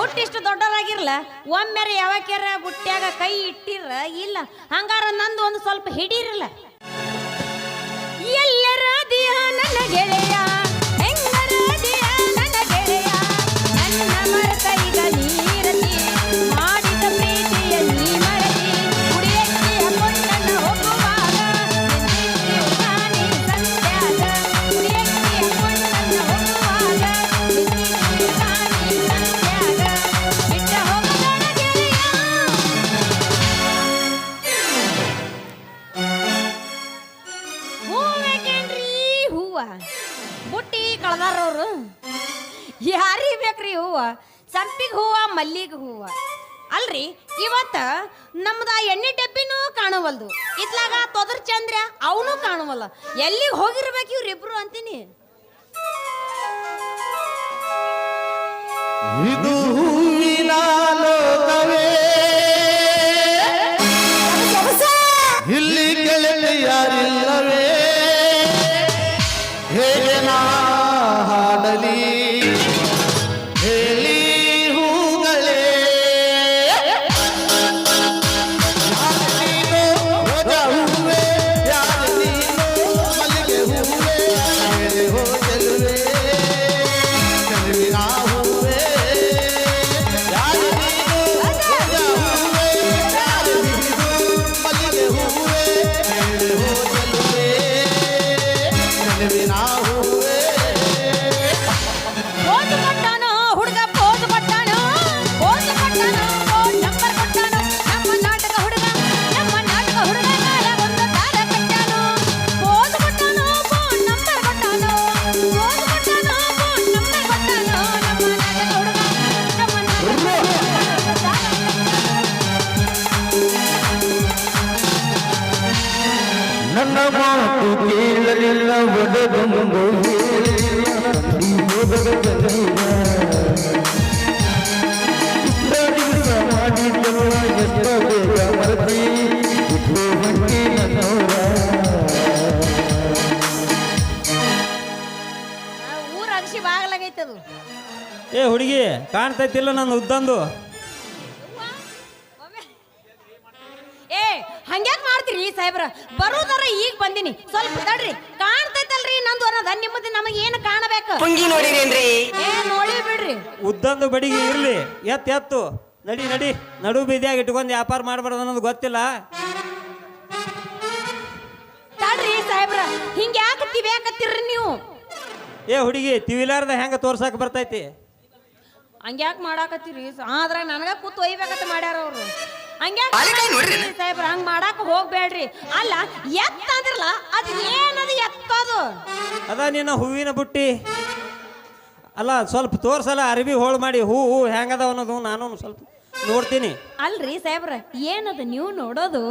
ಹುಟ್ಟಿಷ್ಟು ದೊಡ್ಡದಾಗಿರ್ಲ. ಒಮ್ಮೆರೆ ಯಾವಾಕ್ಯಾರ ಬುಟ್ಟ್ಯಾಗ ಕೈ ಇಟ್ಟಿರ ಇಲ್ಲ. ಹಂಗಾರ ನಂದು ಒಂದು ಸ್ವಲ್ಪ ಹಿಡೀರಲ್ಲ ಎಲ್ಲರ ದಿಯ ನನ್ನ ಗೆಳೆಯ. ಮಲ್ಲಿಗೆ ಹೂವ. ಅಲ್ರಿ, ಇವತ್ತ ನಮ್ದ ಎಣ್ಣೆ ಡಬ್ಬಿನೂ ಕಾಣವಲ್ದು. ಇತ್ಲಾಗ ತೊದರ್ ಚಂದ್ರ ಅವನು ಕಾಣವಲ್ಲ. ಎಲ್ಲಿಗೆ ಹೋಗಿರ್ಬೇಕು ಇವ್ರಿಬ್ರು ಅಂತೀನಿ. ಇದು ಈ ಎಷ್ಟೋ ಬೇಗ ಮರತಿ ಇಟ್ಟು ಹೊಂಟಿ ನನ್ನವರ ಊರ ಅಗಸಿ ಬಾಗಲಾಗೈತದು ಏ ಹುಡುಗಿ ಕಾಣ್ತೈತಿಲ್ಲ ನನ್ನ ಉದ್ದಂದು. ಏ ಹಂಗ್ಯಾಕ್ ಮಾಡ್ತೀರಿ ಸಾಹೇಬ್ರ? ಬರೋದರ ಈಗ ಬಂದಿನಿ. ಸ್ವಲ್ಪ ತಡ್ರಿ. ಕಾಣ್ತೈತಲ್ರಿ ನಂದು ಅನ್ನೋದ ನಿಮ್ಮದು ನಮಗೆ ಏನು ಕಾಣಬೇಕು? ಪುಂಗಿ ನೋಡಿರೇನ್ರಿ? ಏ ನೋಡಿ ಬಿಡ್ರಿ. ಉದ್ದಂದು ಬಡಿಗೆ ಇರ್ಲಿ. ಎತ್ ಎತ್ತು. ನಡಿ ನಡಿ. ನಡು ಬೀದಿಯಾಗಿ ಇಟ್ಕೊಂಡು ವ್ಯಾಪಾರ ಮಾಡ್ಬಾರ್ದು ಅನ್ನೋದು ಗೊತ್ತಿಲ್ಲ. ತಡ್ರಿ ಸಾಹೇಬ್ರ ಹಿಂಗ ಯಾಕೆ ತಿವ್ಯಾಕತ್ತೀರ್ರಿ ನೀವು? ಏ ಹುಡುಗಿ ತಿವಿಲಾರ್ದ ಹೆಂಗ ತೋರ್ಸಕ್ ಬರ್ತೈತಿ? ಹಂಗ್ಯಾಕ್ ಮಾಡಾಕತ್ತೀರಿ? ಆದ್ರ ನನಗ ಕೂತ್ ಒಯ್ಬೇಕಂತ ಮಾಡ್ಯಾರ ಅವ್ರು. ಹಂಗ್ಯಾಕ್ ಸಾಹೇಬ್ರ? ಹಂಗ್ ಮಾಡಾಕ ಹೋಗ್ಬೇಡ್ರಿ. ಅಲ್ಲ ಎತ್ತ ಅಂದ್ರಲ್ಲ ಅದು ಅದ ನಿನ್ನ ಹೂವಿನ ಬುಟ್ಟಿ. ಅಲ್ಲ ಸ್ವಲ್ಪ ತೋರ್ಸಲ್ಲ ಅರಿವಿ ಹೋಳ್ ಮಾಡಿ ಹೂ ಹೂ ಹೆಂಗದ ಅನ್ನೋದು ನಾನು ಸ್ವಲ್ಪ ನೋಡ್ತೀನಿ. ಅಲ್ರಿ ಸಾಹೇಬ್ರ ಏನದು ನೀವು ನೋಡೋದು?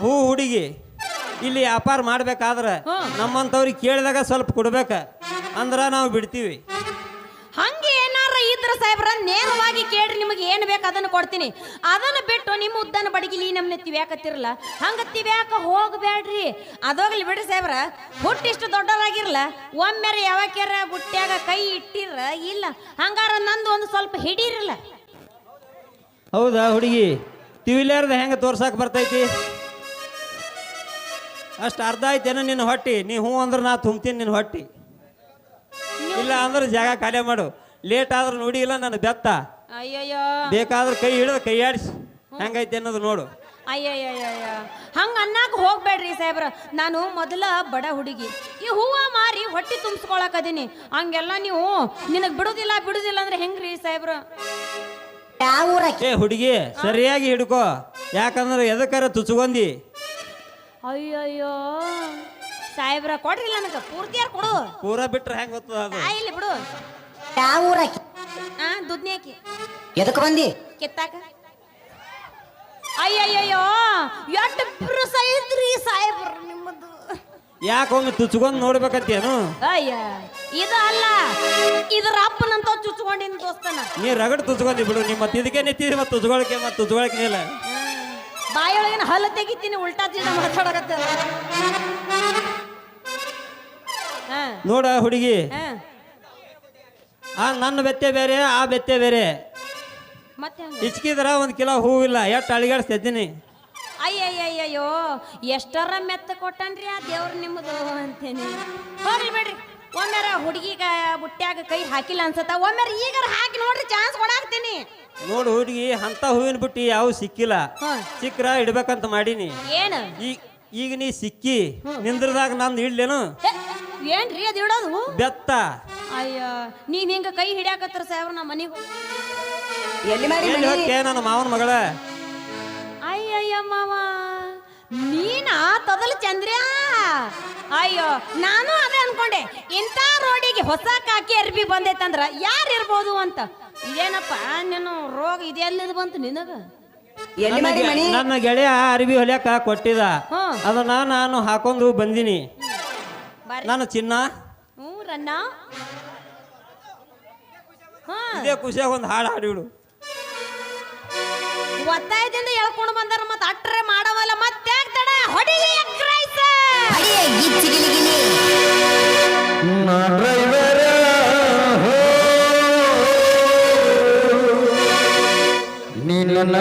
ಹೂ ಹುಡುಗಿ ಇಲ್ಲಿ ವ್ಯಾಪಾರ ಮಾಡ್ಬೇಕಾದ್ರೆ. ನಮ್ಮಂಥವ್ರಿಗೆ ಕೇಳಿದಾಗ ಸ್ವಲ್ಪ ಕೊಡ್ಬೇಕ. ಅಂದ್ರ ನಾವು ಬಿಡ್ತೀವಿ. ನೇರವಾಗಿ ಕೇಳ್ರಿ, ನಿಮಗೆ ಏನು ಬೇಕು ಅದನ್ನು ಕೊಡ್ತೀನಿ. ಅದನ್ನು ಬಿಟ್ಟು ನಿಮ್ಮ ಉದ್ದನ ಬಡಗಿಲಿ ನಮ್ಮನ್ನ ತಿವ್ಯಾಕತ್ತಿರಲ್ಲ ಹಂಗೆ ತಿವ್ಯಾಕ ಹೋಗಬೇಡ್ರಿ ಅದೋಗ್ಲಿ ಬಿಡ್ರಿ ಸಾಹೇಬ್ರ, ಹುಟ್ಟಿಷ್ಟು ದೊಡ್ಡದಾಗಿರಲ್ಲ ಒಮ್ಮೆರೆ ಯಾವಾಕ್ಯಾರ ಬುಟ್ಟ್ಯಾಗ ಕೈ ಇಟ್ಟಿರ, ಇಲ್ಲ, ಹಂಗಾರ ನಂದು ಒಂದು ಸ್ವಲ್ಪ ಹಿಡೀರಲ್ಲ. ಹೌದಾ ಹುಡುಗಿ? ತಿವಿಲಾರ್ದ ಹೆಂಗೆ ತೋರ್ಸಕ್ಕೆ ಬರ್ತೈತಿ? ಅಷ್ಟು ಅರ್ಧ ಆಯ್ತೇನೋ ನಿನ್ನ ಹೊಟ್ಟಿ. ನೀ ಹ್ಞೂ ಅಂದ್ರೆ ನಾ ತುಂಬ್ತೀನಿ ನಿನ್ನ ಹೊಟ್ಟಿ. ಇಲ್ಲ ಅಂದ್ರೆ ಜಾಗ ಖಾಲಿ ಮಾಡು. ಲೇಟ್ ಆದ್ರೆ ನೋಡಿ ಇಲ್ಲ ನನ್ನ ಬೆತ್ತ. ಅಯ್ಯಯ್ಯೋ. ಬೇಕಾದ್ರೆ ಕೈ ಹಿಡಿದು ಕೈ ಆಡಿಸಿ. ಹೆಂಗೈತೆ ಅನ್ನೋದು ನೋಡು. ಅಯ್ಯಯ್ಯಯ್ಯ. ಹಂಗ ಅನ್ನಕ್ ಹೋಗ್ಬೇಡ್ರಿ ಸಾಹೇಬ್ರ. ನಾನು ಮೊದಲ ಬಡ ಹುಡುಗಿ. ಈ ಹೂವ ಮಾರಿ ಹೊಟ್ಟಿ ತುಂಬಿಸ್ಕೊಳಕದೀನಿ ಹಂಗೆಲ್ಲ ನೀವು ನಿನಗ್ ಬಿಡುದಿಲ್ಲ ಬಿಡುದಿಲ್ಲ ಅಂದ್ರೆ ಹೆಂಗ್ರಿ ಸಾಹೇಬ್ರ? ಏ ಹುಡುಗಿ ಸರಿಯಾಗಿ ಹಿಡ್ಕೋ. ಯಾಕಂದ್ರೆ ಎದಕ್ಕಾರ ತುಚ್ಕೊಂಡಿ? ಅಯ್ಯಯ್ಯೋ. ಸಾಹೇಬ್ರ ಕೊಡ್ರಿ ನನಗ. ಪೂರ್ತಿಯಾರು ಕೊಡು. ಪೂರ ಬಿಟ್ರೆ ಹೆಂಗ್ ಗೊತ್ತದ ಅದು? ಆ, ಇಲ್ಲಿ ಬಿಡು. ಯಾವ ಊರಾಕಿ ಆ ದುದ್ನ್ಯಾಕಿ. ಎದಕ್ ಬಂದಿ? ಕೆತ್ತಾಕ? ಅಯ್ಯಯ್ಯೋ ಎಷ್ಟು ಬಿರುಸ ಐತ್ರಿ ಸಾಹೇಬ್ರ ನಿಮ್ಮದು? ಯಾಕೆ ಒಮ್ಮೆ ತುಚ್ಕೊಂಡು ನೋಡ್ಬೇಕಂತೇನು? ಅಯ್ಯ ಇದು ಅಲ್ಲ ಇದ್ರ ಅಪ್ಪನಂತ ಚುಚ್ಕೊಂಡಿನ ದೋಸ್ತನ. ನೀ ರಗಡ್ ತುಚ್ಕೊಂಡಿ ಬಿಡು ನಿಮ್ಮ ಮತ್ತೆ ಇದಕ್ಕೆ ನಿಂತಿದ್ರಿ ಮತ್ತೆ ತುಚ್ಕೊಳಕ್ಕೆ ಮತ್ತೆ ತುಚ್ಕೊಳಕ್ಕೆ ಇಲ್ಲ ಬಾಯೊಳಗಿನ ಹಲ್ಲು ತೆಗಿತೀನಿ ಉಲ್ಟಾ ಜೀವನ ಮಾತಾಡಕತ್ತ ಹಾ ನೋಡ ಹುಡುಗಿ ಹಾ ಆ ನನ್ನ ಬೆತ್ತೆ ಬೇರೆ ಆ ಬೆತ್ತೆ ಬೇರೆ. ಮತ್ತೆ ಹಂಗ? ಹಿಚ್ಕಿದ್ರ ಒಂದ್ ಕಿಲೋ ಹೂವಿಲ್ಲ ಎಷ್ಟು ಅಳಿಗಾಡ್ಸ್ತಿದ್ದೀನಿ? ಅಯ್ಯಯ್ಯಯ್ಯೋ ಎಷ್ಟರ ಮೆತ್ತ ಕೊಟ್ಟನ್ರಿ ಆ ದೇವ್ರ ನಿಮ್ಮದು ಅಂತೇನಿ ಹೋಗ್ಲಿ ಬಿಡ್ರಿ. ಒಮ್ಮೆರ ಹುಡುಗಿಗ ಬುಟ್ಟ್ಯಾಗ ಕೈ ಹಾಕಿಲ್ಲ ಅನ್ಸತ್ತ. ಒಮ್ಮೆರ ಈಗ ಹಾಕಿ ನೋಡ್ರಿ ಚಾನ್ಸ್ ಕೊಡಾಕ್ತೀನಿ. ನೋಡು ಹುಡುಗಿ ಅಂತ ಹೂವಿನ ಬುಟ್ಟಿ ಯಾವ ಸಿಕ್ಕಿಲ್ಲ. ಸಿಕ್ಕ್ರ ಇಡ್ಬೇಕಂತ ಮಾಡೀನಿ. ಏನು? ಈಗ ಈಗ ನೀ ಸಿಕ್ಕಿ ನಿಂದ್ರದಾಗ ನಂದು ಇಡ್ಲೇನು? ಏನ್ರಿ ಅದು ಇಡೋದು? ಬೆತ್ತ. ಅಯ್ಯ ನೀವ್ ಹಿಂಗ ಕೈ ಹಿಡಿಯಾಕತ್ರ ಸಾಹೇಬ್ರ ನಮ್ಮ ಮನೆಗೆ ಎಲ್ಲಿ ಮನಿ? ಹೋಗ್ಕೆ ನನ್ನ ಮಾವನ ಮಗಳ? ಅಯ್ಯಯ್ಯ ಮಾವ ನೀನಾ ತದಲ್ ಚಂದ್ರ್ಯಾ? ಅಯ್ಯೋ ನಾನು ಅದೇ ಅನ್ಕೊಂಡೆ. ಇಂಥ ರೋಡಿಗೆ ಹೊಸ ಕಾಕಿ ಅರ್ಬಿ ಬಂದೈತಂದ್ರ ಯಾರು ಇರ್ಬೋದು ಅಂತ. ಏನಪ್ಪ ನೀನು ರೋಗ ಇದೆಲ್ಲದು ಬಂತು ನಿನಗ? ಎಲ್ಲಿ ಮಾಡಿ ನನ್ನ ಮನಿ? ಗೆ- ನನ್ನ ಗೆಳೆಯ ಅರಿವಿ ಹೊಲ್ಯಾಕ ಕೊಟ್ಟಿದ. ಹ್ಮ್. ಅದನ್ನ ನಾನು ಹಾಕೊಂಡು ಬಂದಿನಿ. ನಾನು ನನ್ನ ಚಿನ್ನ. ಹ್ಞೂ ರನ್ನ. ಇದೇ ಖುಷಿಯಾಗ ಒಂದು ಹಾಡು ಹಾಡಿಬಿಡು ಒತ್ತಾಯದಿಂದ ಹೇಳ್ಕೊಂಡು ಬಂದಾರ ಮತ್ತೆ ಅಟ್ರೆ ಮಾಡವಲ್ಲ ಮತ್ತೆ ತಡ ಹೊಡಿಲಿ ನಾ ಡ್ರೈವರ ನೀ ನನ್ನ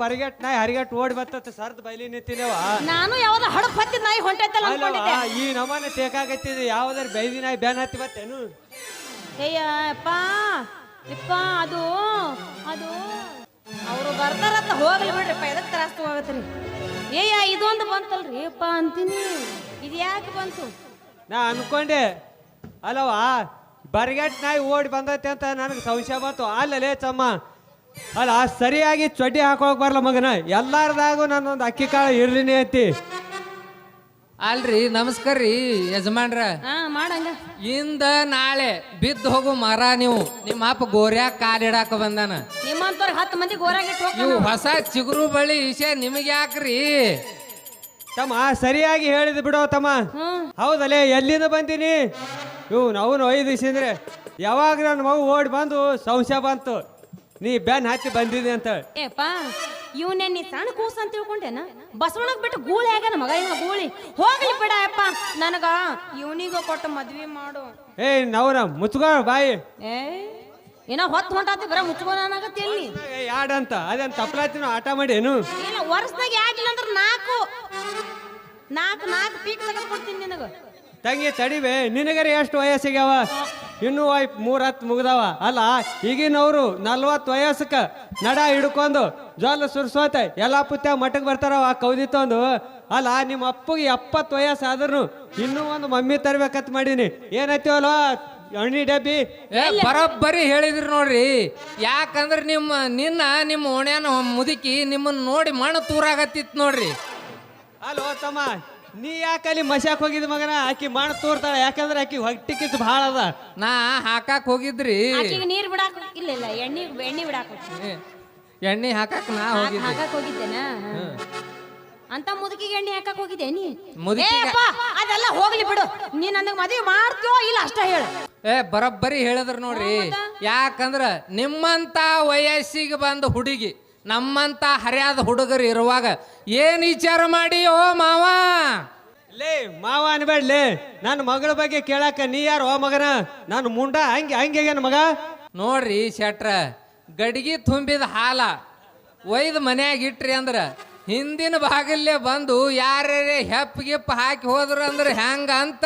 ಬರಿಗಟ್ ನಾಯಿ ಹರಿಗಟ್ ಓಡಿ ಬತ್ತ ಸರ್ದ್ ಬೈಲಿ ನಿಂತಿನೇವ ನಾನು ಯಾವ್ದು ಹಡಪ್ ಹತ್ತಿ ನಾಯಿ ಹೊಂಟೈತಲ್ಲ ಅನ್ಕೊಂಡಿದ್ದೆ. ಈ ನಮನೆ ತೇಕಾಗತ್ತಿದೆ ಯಾವ್ದಾರ ಬೈದಿ ನಾಯಿ ಬ್ಯಾನ್ ಹತ್ತಿ ಬತ್ತೇನು ಅಯ್ಯ ಅಪ್ಪ ಯಪ್ಪ ಅದು ಅದು. ಅವರು ಬರ್ತಾರಂತ ಹೋಗ್ಲಿ ಬಿಡ್ರಿಪ್ಪ ಎದಕ್ ತ್ರಾಸ್ತು ಹೋಗತ್ರಿ ಏಯ್ಯ ಇದೊಂದು ಬಂತಲ್ರಿ ಅಪ್ಪ ಅಂತೀನಿ. ಇದು ಯಾಕೆ ಬಂತು? ನಾ ಅನ್ಕೊಂಡೆ ಅಲ್ಲವಾ ಬರ್ಗೆಟ್ ನಾಯಿ ಓಡಿ ಬಂದೈತೆ ಅಂತ ನನಗೆ ಸಂಶಯ ಬಂತು. ಅಲ್ಲಲೇ ಚಮ್ಮ ಅಲ್ಲ ಸರಿಯಾಗಿ ಚಡ್ಡಿ ಹಾಕೋಕ್ ಬರಲ್ಲ ಮಗನ. ಎಲ್ಲಾರ್ದಾಗೂ ಒಂದು ಅಕ್ಕಿ ಕಾಳು ಇರ್ಲಿನೇ ಐತಿ. ಅಲ್ರಿ ನಮಸ್ಕಾರ ರೀ ಯಜಮಾನ್ರ. ಹಾ ಮಾಡಂಗ. ಇಂದ ನಾಳೆ ಬಿದ್ದು ಹೋಗು ಮರ ನೀವು. ನಿಮ್ಮ ಅಪ್ಪ ಗೋರ್ಯಾಗ ಕಾಲಿಡಾಕ ಬಂದಾನ. ನಿಮ್ಮಂತವ್ರಿಗೆ ಹತ್ತು ಮಂದಿ ಗೋರಾಗಿಟ್ಟು ಇವು ಹೋಗ್ತಾನ. ಹೊಸ ಚಿಗುರು ಬಳಿ ವಿಷಯ ನಿಮಗೆ ಯಾಕ್ರಿ? ತಮ್ಮ ಸರಿಯಾಗಿ ಹೇಳಿದ್ ಬಿಡೋ ತಮ್ಮ. ಹ್ಮ್. ಹೌದಲ್ಲೇ ಎಲ್ಲಿಂದ ಬಂದೀನಿ? ಇವ್ ನಾವು ಐದು ಇಸಿದ್ರೆ ಯಾವಾಗ ನನ್ನ ಮಗು ಓಡಿ ಬಂದು ಸಂಶಯ ಬಂತು. ನೀ ಬ್ಯಾನ್ ಹಾಕಿ ಬಂದಿದೆ ಅಂತ. ಏಪ್ಪ ಇವನೇ ನೀ ಸಣ್ಣ ಕೂಸ ಅಂತ ತಿಳ್ಕೊಂಡೇನ? ಬಸವಣ್ಣಗ್ ಬಿಟ್ಟು ಗೂಳಿ ಆಗ್ಯಾನ ಮಗ ಇವ ಗೂಳಿ ಹೋಗ್ಲಿ ಬಿಡ ಅಪ್ಪ ನನಗ ಇವನಿಗ ಕೊಟ್ಟು ಮದ್ವಿ ಮಾಡು. ಏ ನವರ ಮುಚ್ಕೋ ಬಾಯಿ. ಏ ಏನೋ ಹೊತ್ತು ಹೊಂಟಾತಿ ಬರ ಮುಚ್ಕೋನಾಗತ್ತೆ ಎಲ್ಲಿ? ಯಾಡ್ ಅಂತ ಅದೇನ್ ತಪ್ಪಲಾತಿನ ಆಟ ಮಾಡಿ ಏನು? ಇಲ್ಲ ವರ್ಷದಾಗ ಯಾಕಿಲ್ಲ ಅಂದ್ರೆ ನಾಲ್ಕು. ನಾಲ್ಕು ನಾಲ್ಕು ಪೀಕ್ ತೆಗೆದು ಕೊಡ್ತೀನಿ ನಿನಗ. ತಂಗಿ ತಡಿವೆ ನಿನಗರೆ ಎಷ್ಟು ವಯಸ್ಸಿಗ್ಯಾವ? ಇನ್ನೂ ವೈ ಮೂರ್ ಹತ್ತು ಮುಗ್ದಾವ. ಅಲ್ಲ ಈಗಿನವರು ನಲ್ವತ್ತು ವಯಸ್ಸಕ್ಕೆ ನಡ ಹಿಡ್ಕೊಂಡು ಜೋಲ ಸುರ್ಸೋತ ಎಲ್ಲ ಪುತ್ತ ಮಠಕ್ಕೆ ಬರ್ತಾರವ ಕೌದಿ ತಂದು. ಅಲ್ಲ ನಿಮ್ಮ ಅಪ್ಪಗೆ ಎಪ್ಪತ್ತು ವಯಸ್ಸು ಆದ್ರೂ ಇನ್ನೂ ಒಂದು ಮಮ್ಮಿ ತರ್ಬೇಕತ್ ಮಾಡೀನಿ. ಏನೈತಿವಲ್ಲ ಅಣ್ಣಿ ಡಬ್ಬಿ? ಏ ಬರೋಬ್ಬರಿ ಹೇಳಿದ್ರಿ ನೋಡ್ರಿ. ಯಾಕಂದ್ರೆ ನಿಮ್ಮ ನಿನ್ನ ನಿಮ್ಮ ಓಣ್ಯಾನ ಮುದುಕಿ ನಿಮ್ಮನ್ನ ನೋಡಿ ಮಣ್ಣು ತೂರಾಗತ್ತಿತ್ತು ನೋಡ್ರಿ. ಅಲ್ಲೋ ತಮ್ಮ ನೀ ಯಾಕೆ ಅಲ್ಲಿ ಮಶಾಕ್ ಹೋಗಿದ್ ಮಗನ? ಆಕಿ ಮಾಡ ತೋರ್ತಾಳ. ಯಾಕಂದ್ರೆ ಆಕಿ ಹೊಟ್ಟಿ ಕಿತ್ತು ಭಾಳ ಅದ. ನಾ ಹಾಕಾಕ್ ಹೋಗಿದ್ರಿ. ಆಕಿಗೆ ನೀರ್ ಬಿಡಾಕ ಇಲ್ಲ ಇಲ್ಲ ಎಣ್ಣೆ ಎಣ್ಣೆ ಬಿಡಾಕ ಎಣ್ಣೆ ಹಾಕಾಕ್ ನಾ ಹಾಕ್- ಹೋಗಿದ್ದೆ. ಹಾಕಕ್ ಹೋಗಿದ್ದೇನ? ಅಂತ ಮುದುಕಿಗೆ ಎಣ್ಣೆ ಹಾಕಕ್ ಹೋಗಿದ್ದೆ. ನೀ ಮುದುಕಿಗೆ- ಏ ಅಪ್ಪ, ಅದೆಲ್ಲ ಹೋಗ್ಲಿ ಬಿಡು. ನೀ ನನಗೆ ಮದುವೆ ಮಾಡ್ತೀಯೋ ಇಲ್ಲ ಅಷ್ಟ ಹೇಳು. ಏ ಬರೋಬ್ಬರಿ ಹೇಳಿದ್ರ ನೋಡ್ರಿ. ಯಾಕಂದ್ರ ನಿಮ್ಮಂತ ವಯಸ್ಸಿಗೆ ಬಂದ ಹುಡುಗಿ ನಮ್ಮಂತ ಹರಿಯಾದ ಹುಡುಗರು ಇರುವಾಗ ಏನ್ ವಿಚಾರ ಮಾಡಿ ಓ ಮಾವ? ಲೇ ಮಾವ ಅನ್ಬೇಡ್ಲಿ ನನ್ನ ಮಗಳ ಬಗ್ಗೆ ಕೇಳಾಕ ನೀ ಯಾರು ಓ ಮಗನ? ನಾನು ಮುಂಡ ಹಂಗೆ ಹಂಗೆ ಮಗ? ನೋಡ್ರಿ ಶೆಟ್ರ ಗಡಿಗೆ ತುಂಬಿದ ಹಾಲ ಒಯ್ದು ಮನ್ಯಾಗ ಇಟ್ರಿ ಅಂದ್ರ ಹಿಂದಿನ ಬಾಗಲ್ಲೇ ಬಂದು ಯಾರ್ಯಾರೇ ಹೆಪ್ ಗಿಪ್ ಹಾಕಿ ಹೋದ್ರು ಅಂದ್ರೆ ಹೆಂಗ ಅಂತ?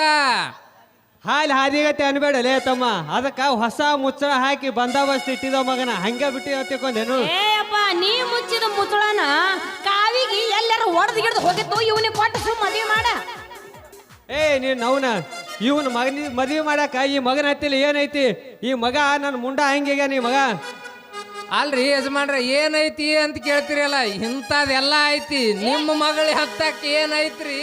ಹಾಲು ಹಾದಿಗತ್ತೆ ಅನ್ಬೇಡಲೇ ತಮ್ಮ. ಅದಕ್ಕ ಹೊಸ ಮುಚ್ಚಳ ಹಾಕಿ ಬಂದೋಬಸ್ತ್ ಇಟ್ಟಿದ ಮಗನ. ಹಂಗೆ ಬಿಟ್ಟಿ ತಿಳ್ಕೊಂಡೇನು ಏ ಅಪ್ಪ ನೀ ಮುಚ್ಚಿದ ಮುಚ್ಚಳನ ಕಾವಿಗೆ ಎಲ್ಲರೂ ಹೊಡೆದು ಗಿಡ್ದು ಹೋಗಿತ್ತು ಇವನಿಗೆ ಕೊಟ್ಟು ಸುಮ್ಮ ಮದುವೆ ಮಾಡ. ಏ ನೀನ್ ನೌನ ಇವನ್ ಮಗನ ಮದುವೆ ಮಾಡಾಕ ಈ ಮಗನ ಹತ್ತಿಲ್ಲ ಏನೈತಿ? ಈ ಮಗ ನನ್ನ ಮುಂಡ ಹಂಗೆ ನೀ ಮಗ? ಅಲ್ರಿ ಯಜಮಾನ್ರ ಏನೈತಿ ಅಂತ ಕೇಳ್ತಿರಲ್ಲ ಇಂಥದೆಲ್ಲ ಐತಿ. ನಿಮ್ಮ ಮಗಳ ಹತ್ತಕ್ಕೆ ಏನೈತ್ರಿ?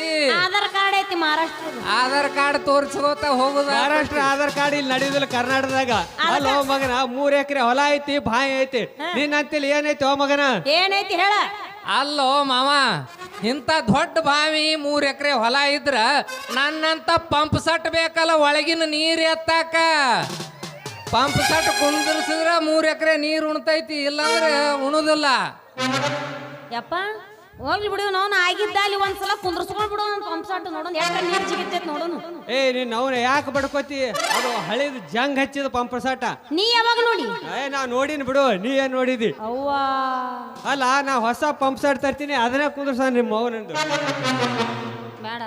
ಆಧಾರ್ ಕಾರ್ಡ್ ಐತಿ ಮಹಾರಾಷ್ಟ್ರದ ಆಧಾರ್ ಕಾರ್ಡ್ ತೋರಿಸ್ಕೋತ ಹೋಗುದ. ಮಹಾರಾಷ್ಟ್ರ ಆಧಾರ್ ಕಾರ್ಡ್ ಇಲ್ಲಿ ನಡೆಯುದಿಲ್ಲ ಕರ್ನಾಟಕದಾಗ. ಅಲ್ಲ ಓ ಮಗನ ಮೂರ್ ಎಕರೆ ಹೊಲ ಐತಿ ಬಾಯಿ ಐತಿ. ಹತ್ತಿಲಿ ಏನೈತಿ ಓ ಮಗನ? ಏನೈತಿ ಹೇಳ. ಅಲ್ಲೋ ಮಾವ ಇಂಥ ದೊಡ್ಡ ಬಾವಿ ಮೂರ್ ಎಕರೆ ಹೊಲ ಇದ್ರ ನನ್ನಂತ ಪಂಪ್ ಸಟ್ ಬೇಕಲ್ಲ ಒಳಗಿನ ನೀರ್ ಎತ್ತಾಕ. ಪಂಪ್ ಸಟ್ ಕುಂದಿರ್ಸಿದ್ರ ಮೂರ್ ಎಕರೆ ನೀರ್ ಉಣ್ತೈತಿ ಇಲ್ಲಾಂದ್ರೆ ಉಣುದಿಲ್ಲ. ಯಪ್ಪ. ಹೋಗ್ಲಿ ಬಿಡು ನಾನು ಆಗಿದ್ದ ಅಲ್ಲಿ ಒಂದ್ಸಲ ಕುಂದ್ರಸ್ಕೊಂಡ್ ಬಿಡು ಅಂತ ಪಂಪ್ಸಾಟ್ ನೋಡೋಣ ಯಾಕೆ ನೀರ್ ಸಿಗುತ್ತೆ ನೋಡೋಣ ಏ ನೀನ್ ಅವ್ನ ಯಾಕೆ ಬಡ್ಕೋತಿ? ಅದು ಹಳೇದು ಜಂಗ್ ಹಚ್ಚಿದ ಪಂಪಸಾಟ ನೀ ಯಾವಾಗ ನೋಡಿ? ಏ ನಾ ನೋಡಿನ ಬಿಡು ನೀ ಏನ್ ನೋಡಿದಿ? ಅವ್ವಾ. ಅಲ್ಲ ನಾ ಹೊಸ ಪಂಪ್ ಸೆಟ್ ತರ್ತೀನಿ ಅದನ್ನೇ ಕುಂದ್ರಸ ನಿಮ್ಮ ಅವನಂದು. ಬೇಡ.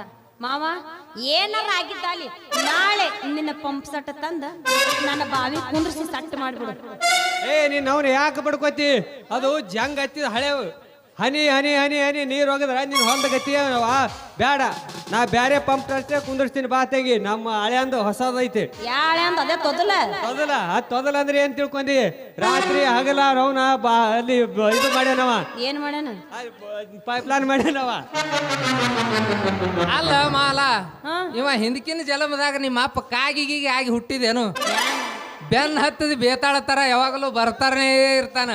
ಮಾವ ಏನಾರ ಆಗಿದ್ದ ಅಲ್ಲಿ ನಾಳೆ ನಿನ್ನ ಪಂಪ್ ಸಟ್ ತಂದ ನನ್ನ ಬಾವಿ ಕುಂದ್ರಿಸಿ ಸಟ್ ಮಾಡ್ಬಿಡು. ಏ ನೀನ್ ಅವ್ನ ಯಾಕೆ ಬಡ್ಕೋತಿ? ಅದು ಜಂಗ್ ಹಚ್ಚಿದ ಹಳೆವು ಹನಿ ಹನಿ ಹನಿ ಹನಿ ನೀರು ಹೋಗಿದ್ರ ನೀನು ಹೊಂದ ಗತಿ ಬೇಡ ನಾ ಬ್ಯಾರೆ ಪಂಪ್ ಅಷ್ಟೇ ಕುಂದಿರ್ಸ್ತೀನಿ ಬಾ ತೆಗಿ. ನಮ್ಮ ಹಳೆ ಅಂದು ಹೊಸದೈತಿ. ಯಾಳೆ ಅಂತ ಅದೇ ತೊದಲ? ತೊದಲ. ಆ ತೊದಲ ಅಂದ್ರೆ ಏನ್ ತಿಳ್ಕೊಂಡಿ? ರಾತ್ರಿ ಹಗಲ ರೌನ ಬಾ ಅಲ್ಲಿ ಬ- ಇದು ಮಾಡ್ಯಾನವ. ಏನ್ ಮಾಡ್ಯಾನ? ಪೈಪ್ ಲೈನ್ ಮಾಡ್ಯಾನವ. ಅಲ್ಲ ಮಾಲ ಹಾ? ಇವ ಹಿಂದಕಿನ ಜಲಮದಾಗ ನಿಮ್ಮ ಅಪ್ಪ ಕಾಗಿಗಿಗೆ ಆಗಿ ಹುಟ್ಟಿದೇನು? ಬೆನ್ ಹತ್ತದ ಬೇತಾಳ ತರ ಯಾವಾಗಲೂ ಬರ್ತಾರನೇ ಇರ್ತಾನ.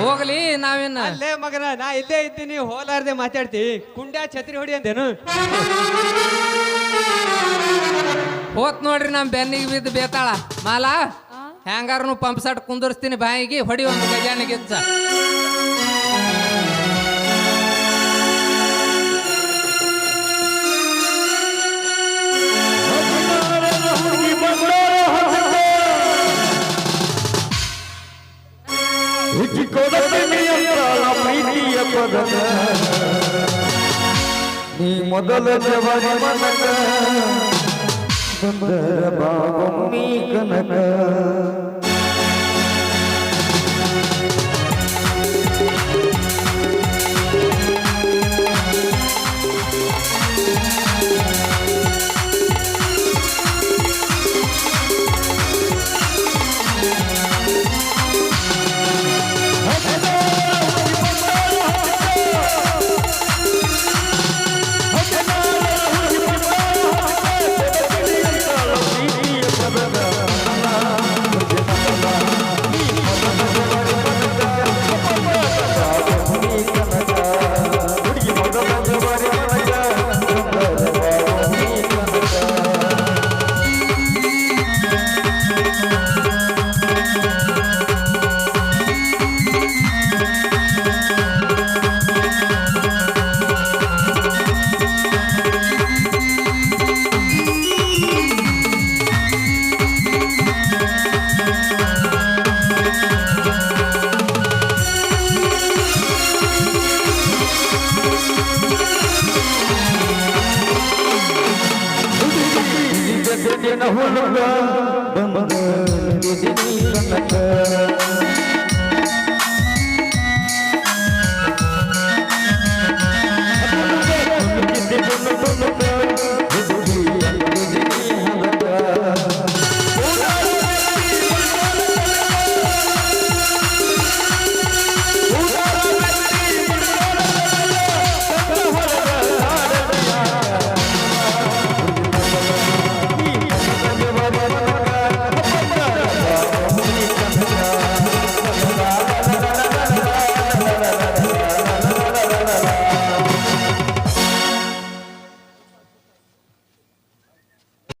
ಹೋಗ್ಲಿ ನಾವಿನ್ನ. ಅಲ್ಲೇ ಮಗನ ನಾ ಇಲ್ಲೇ ಇದ್ದೀನಿ ಹೋಲಾರ್ದೆ ಮಾತಾಡ್ತಿ. ಕುಂಡ ಛತ್ರಿ ಹೊಡಿ ಅಂದೇನು? ಹೋತ್ ನೋಡ್ರಿ ನಮ್ ಬೆನ್ನಿಗೆ ಬಿದ್ದು ಬೇತಾಳ. ಮಾಲಾ ಹ್ಯಾಂಗಾರನು ಪಂಪ್ ಸಟ್ ಕುಂದರ್ಸ್ತೀನಿ ಬಾಯಿಗೆ ಹೊಡಿ ಒಂದು ಗಜಾನಿಗೆ ನೀ ಮೊದಲ ಜವಾರಿ ಮನಕ ಬಂದರ ಬಾಬಮ್ಮಿ ಕನಕ